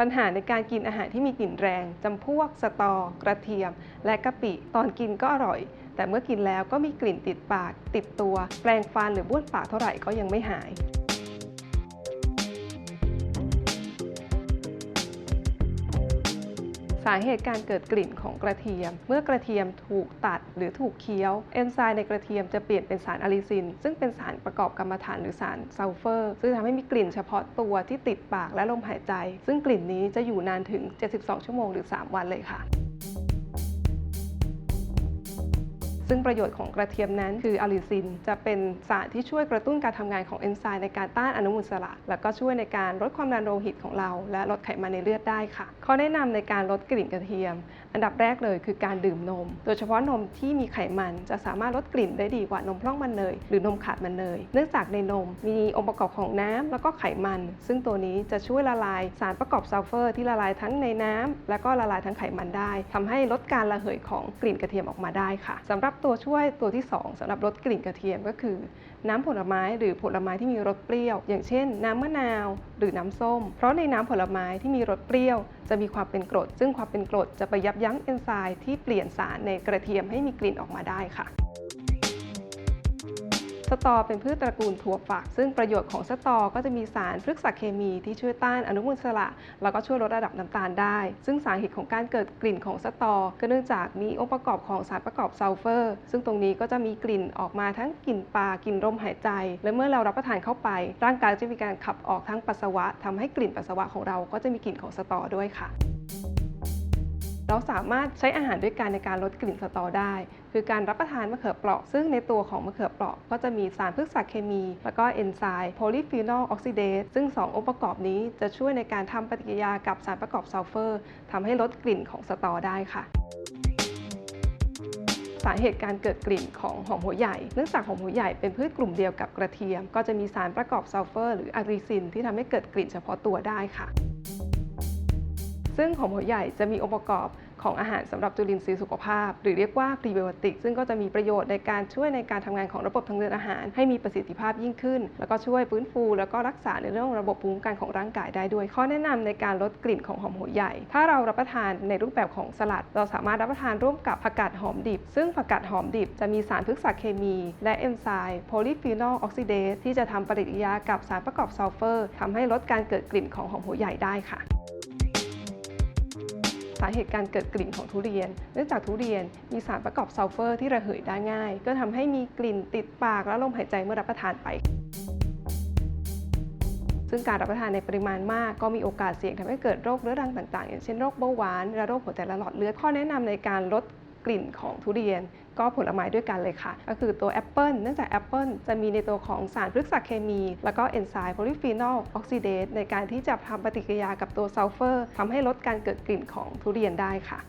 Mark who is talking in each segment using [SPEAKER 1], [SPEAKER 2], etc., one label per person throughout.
[SPEAKER 1] ปัญหาในการกินอาหารที่มีกลิ่นแรงจำพวกสตอ กระเทียม และกะปิ ตอนกินก็อร่อย แต่เมื่อกินแล้วก็มีกลิ่นติดปาก ติดตัว แปลงฟันหรือบ้วนปากเท่าไหร่ก็ยังไม่หายาเหตุการเกิดกลิ่นของกระเทียม เมื่อกระเทียมถูกตัดหรือถูกเคี้ยว เอนไซม์ในกระเทียมจะเปลี่ยนเป็นสารอะลิซิน ซึ่งเป็นสารประกอบกรรมฐานหรือสารซัลเฟอร์ ซึ่งทำให้มีกลิ่นเฉพาะตัวที่ติดปากและลมหายใจ ซึ่งกลิ่นนี้จะอยู่นานถึง 72 ชั่วโมงหรือ 3 วันเลยค่ะ ซึ่งประโยชน์ของกระเทียมนั้นคืออะลิซิน จะเป็นสารที่ช่วยกระตุ้นการทำงานของเอนไซม์ในการต้านอนุมูลอิสระ แล้วก็ช่วยในการลดความดันโลหิตของเรา และลดไขมันในเลือดได้ค่ะข้อแนะนำในการลดกลิ่นกระเทียม อันดับแรกเลยคือการดื่มนม โดยเฉพาะนมที่มีไขมันจะสามารถลดกลิ่นได้ดีกว่านมพร่องมันเนยหรือนมขาดมันเนยเนื่องจากในนมมีองค์ประกอบของน้ำแล้วก็ไขมัน ซึ่งตัวนี้จะช่วยละลายสารประกอบซัลเฟอร์ ที่ละลายทั้งในน้ำและก็ละลายทั้งไขมันได้ทำให้ลดการระเหยของกลิ่นกระเทียมออกมาได้ค่ะสำหรับตัวช่วยตัวที่ 2สำหรับลดกลิ่นกระเทียมก็คือ น้ำผลไม้หรือผลไม้ที่มีรสเปรี้ยว อย่างเช่น น้ำมะนาวหรือน้ำส้ม เพราะในน้ำผลไม้ที่มีรสเปรี้ยว จะมีความเป็นกรด ซึ่งความเป็นกรดจะไปยับยั้งเอนไซม์ที่เปลี่ยนสารในกระเทียมให้มีกลิ่นออกมาได้ค่ะ สตอเป็นพืชตระกูลถั่วฝัก ซึ่งประโยชน์ของสตอก็จะมีสารพฤกษเคมีที่ช่วยต้านอนุมูลอิสระ แล้วก็ช่วยลดระดับน้ำตาลได้ ซึ่งสาเหตุของการเกิดกลิ่นของสตอ ก็เนื่องจากมีองค์ประกอบของสารประกอบซัลเฟอร์ ซึ่งตรงนี้ก็จะมีกลิ่นออกมาทั้งกลิ่นปลากลิ่นลมหายใจ และเมื่อเรารับประทานเข้าไป ร่างกายจะมีการขับออกทั้งปัสสาวะทำให้กลิ่นปัสสาวะของเราก็จะมีกลิ่นของสตอด้วยค่ะ เราสามารถใช้อาหารด้วยกันในการลดกลิ่นสตอได้ คือการรับประทานมะเขือเปราะ ซึ่งในตัวของมะเขือเปราะ ก็จะมีสารพฤกษเคมี แล้วก็เอนไซม์โพลีฟีนอลออกซิเดสซึ่ง 2 องค์ประกอบนี้จะช่วยในการทำปฏิกิริยากับสารประกอบซัลเฟอร์ทำให้ลดกลิ่นของสตอได้ค่ะสาเหตุการเกิดกลิ่นของหอมหัวใหญ่ เนื่องจากหอมหัวใหญ่เป็นพืชกลุ่มเดียวกับกระเทียม ก็จะมีสารประกอบซัลเฟอร์ หรืออะริซินที่ทำให้เกิดกลิ่นเฉพาะตัวได้ค่ะ ซึ่งหอมหัวใหญ่จะมีองค์ประกอบของอาหารสำหรับจุลินทรีย์สุขภาพ หรือเรียกว่าพรีไบโอติก ซึ่งก็จะมีประโยชน์ในการช่วยในการทำงานของระบบทางเดินอาหาร ให้มีประสิทธิภาพยิ่งขึ้น แล้วก็ช่วยฟื้นฟู แล้วก็รักษาในเรื่องระบบภูมิคุ้มกันของร่างกายได้ด้วย ข้อแนะนำในการลดกลิ่นของหอมหัวใหญ่ ถ้าเรารับประทานในรูปแบบของสลัด เราสามารถรับประทานร่วมกับผักกาดหอมดิบ ซึ่งผักกาดหอมดิบจะมีสารพฤกษเคมี และเอนไซม์โพลีฟีนอลออกซิเดสที่จะทำปฏิกิริยากับสารประกอบซัลเฟอร์ทำให้ลดการเกิดกลิ่นของหอมหัวใหญ่ได้ค่ะ สาเหตุการเกิดกลิ่นของทุเรียน เนื่องจากทุเรียนมีสารประกอบซัลเฟอร์ที่ระเหยได้ง่าย ก็ทำให้มีกลิ่นติดปากและลมหายใจเมื่อรับประทานไป ซึ่งการรับประทานในปริมาณมาก ก็มีโอกาสเสี่ยงทำให้เกิดโรคเรื้อรังต่างๆ อย่างเช่นโรคเบาหวานและโรคหัวใจและหลอดเลือดข้อแนะนำในการลด กลิ่นของทุเรียน ก็ผลไม้ด้วยกันเลยค่ะ ก็คือตัวแอปเปิลเนื่องจากแอปเปิลจะมีในตัวของสารพฤกษเคมี แล้วก็เอนไซม์โพลิฟีนอลออกซิเดตในการที่จะทำปฏิกิริยากับตัวซัลเฟอร์ทำให้ลดการเกิดกลิ่นของทุเรียนได้ค่ะ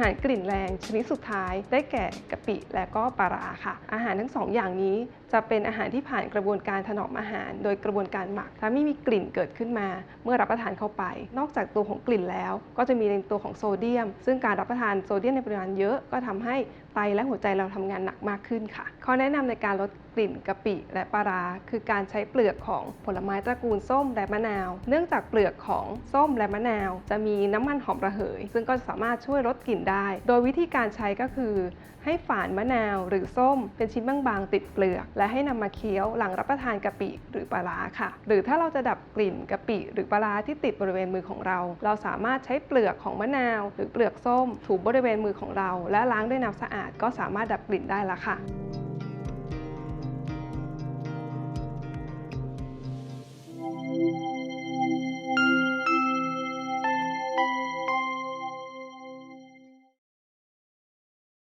[SPEAKER 1] หารกลิ่นแรงชนิดสุดท้ายได้แก่กะปิและก็ปลาร้าค่ะ อาหารทั้งสองอย่างนี้จะเป็นอาหารที่ผ่านกระบวนการถนอมอาหาร โดยกระบวนการหมักทำให้มีกลิ่นเกิดขึ้นมา เมื่อรับประทานเข้าไป นอกจากตัวของกลิ่นแล้ว ก็จะมีในตัวของโซเดียม ซึ่งการรับประทานโซเดียมในปริมาณเยอะก็ทำให้ไตและหัวใจเราทำงานหนักมากขึ้นค่ะข้อแนะนำในการลดกลิ่นกะปิและปลาร้าคือการใช้เปลือกของผลไม้ตระกูลส้มและมะนาว เนื่องจากเปลือกของส้มและมะนาว จะมีน้ำมันหอมระเหย ซึ่งก็สามารถช่วยลดกลิ่นได้ โดยวิธีการใช้ก็คือ ให้ฝานมะนาวหรือส้มเป็นชิ้นบางๆ ติดเปลือก และให้นำมาเคี้ยวหลังรับประทานกะปิหรือปลาร้าค่ะ หรือถ้าเราจะดับกลิ่นกะปิหรือปลาร้าที่ติดบริเวณมือของเรา เราสามารถใช้เปลือกของมะนาว หรือเปลือกส้ม ถูบริเวณมือของเรา และล้างด้วยน้ำสะอาดก็สามารถดับกลิ่นได้ละค่ะ